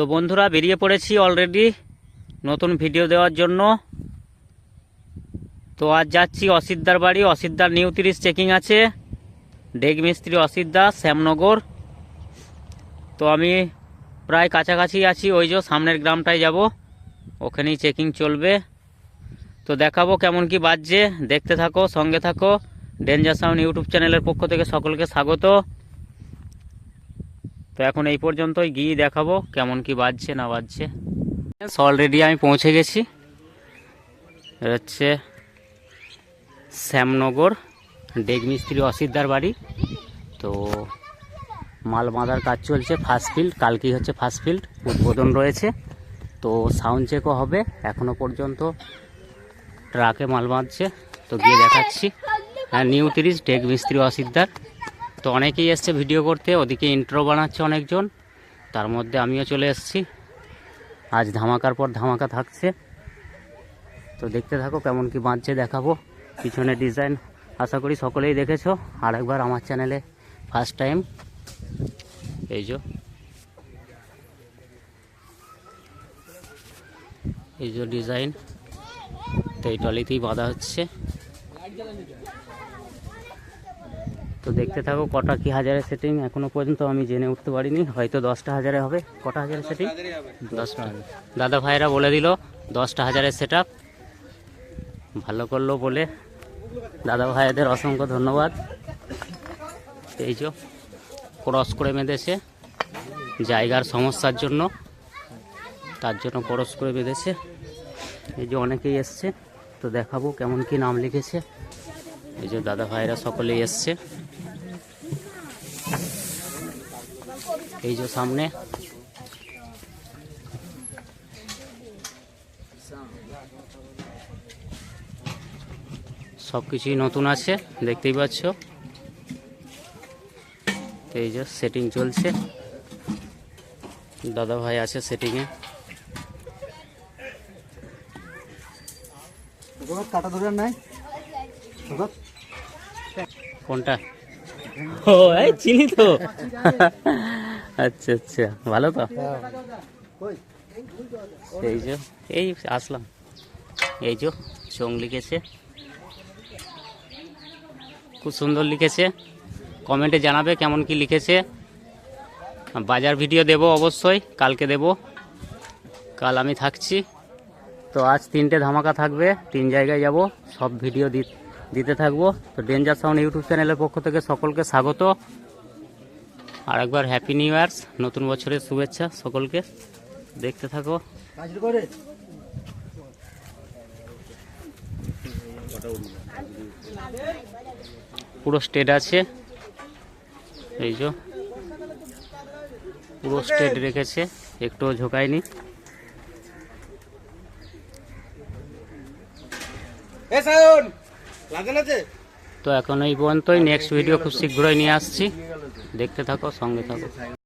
তো বন্ধুরা, বেরিয়ে পড়েছি অলরেডি নতুন ভিডিও দেওয়ার জন্য। তো আজ যাচ্ছি অসিদ্দার বাড়ি অসিদ্দার নিউ তিরিশ চেকিং আছে। ডেগ মিস্ত্রি অসিদ্দার শ্যামনগর। তো আমি প্রায় কাছাকাছি আছি, ওই যে সামনের গ্রামটায় যাব। ওখানেই চেকিং চলবে। তো দেখাবো কেমন কি বাজছে। দেখতে থাকো, সঙ্গে থাকো। ডেঞ্জার সাউন্ড ইউটিউব চ্যানেলের পক্ষ থেকে সকলকে স্বাগত। তো এখন এই পর্যন্তই গিয়ে দেখাবো কেমন কি বাজছে, না বাজছে। অলরেডি আমি পৌঁছে গেছি। হচ্ছে শ্যামনগর ডেগ মিস্ত্রি অসিদ্দার বাড়ি। তো মাল বাঁধার কাজ চলছে ফার্স্ট ফিল্ড কালকেই হচ্ছে ফার্স্ট ফিল্ড উদ্বোধন রয়েছে। তো সাউন্ড চেকও হবে, এখনও পর্যন্ত ট্রাকে মাল বাঁধছে। তো গিয়ে দেখাচ্ছি। হ্যাঁ নিউ তিরিশ ডেগ মিস্ত্রি অসিদ্দার তো অনেকেই এসছে ভিডিও করতে, ওদিকে ইন্ট্রো বানাচ্ছে অনেকজন। তার মধ্যে আমিও চলে এসেছি। আজ ধামাকার পর ধামাকা থাকছে। তো দেখতে থাকো কেমন কি বাঁধছে, দেখাবো। পিছনে ডিজাইন আশা করি সকলেই দেখেছ। আর একবার আমার চ্যানেলে ফার্স্ট টাইম এই যে। এই যে ডিজাইন তো এই টলিতেই বাঁধা হচ্ছে। তো দেখতে থাকো কটা কি হাজারের সেটিং এখনও পর্যন্ত আমি জেনে উঠতে পারিনি, হয়তো দশটা হাজারে হবে। কটা হাজারের সেটিং দশটা দাদা ভাইরা বলে দিল, দশটা হাজারের সেট ভালো করল বলে দাদা ভাইদের অসংখ্য ধন্যবাদ। এই যে ক্রস করে বেঁধেছে, জায়গার সমস্যার জন্য, তার জন্য ক্রস করে বেঁধেছে। এই যে অনেকেই এসছে, তো দেখাবো কেমন কি নাম লিখেছে। এই যে দাদা ভাইরা সকলেই এসছে। এই যে সামনে। সব কিছুই নতুন আছে, দেখতেই পাচ্ছ। এই যে সেটিং চলছে। দাদা ভাই আছে সেটিংয়ে কাটা ধরে নাই? কোনটা? ও এই চিনি তো। আচ্ছা আচ্ছা। ভালো তো? এই যে এই আসলাম। এই যে চোং লিখেছে। খুব সুন্দর লিখেছে। কমেন্টে জানাবে কেমন কি লিখেছে। বাজার ভিডিও দেব অবশ্যই কালকে দেব। কাল আমি থাকছি। তো আজ তিনটে ধামাকা থাকবে তিন জায়গায় যাব সব ভিডিও দি- দিতে থাকব। তো ডেঞ্জার সাউন্ড ইউটিউব চ্যানেলের পক্ষ থেকে সকলকে স্বাগত। আর একবার হ্যাপি নিউ ইয়ার্স নতুন বছরের শুভেচ্ছা সকলকে। দেখতে থাকো। পুরো স্টেট আছে। এই যে, পুরো স্টেট রেখেছে। একটুও ঝোঁকায়নি। এ সায়ন! তো এখন এই পর্যন্তই। নেক্সট ভিডিও খুব শীঘ্রই নিয়ে আসছি। দেখতে থাকো সঙ্গে থাকো।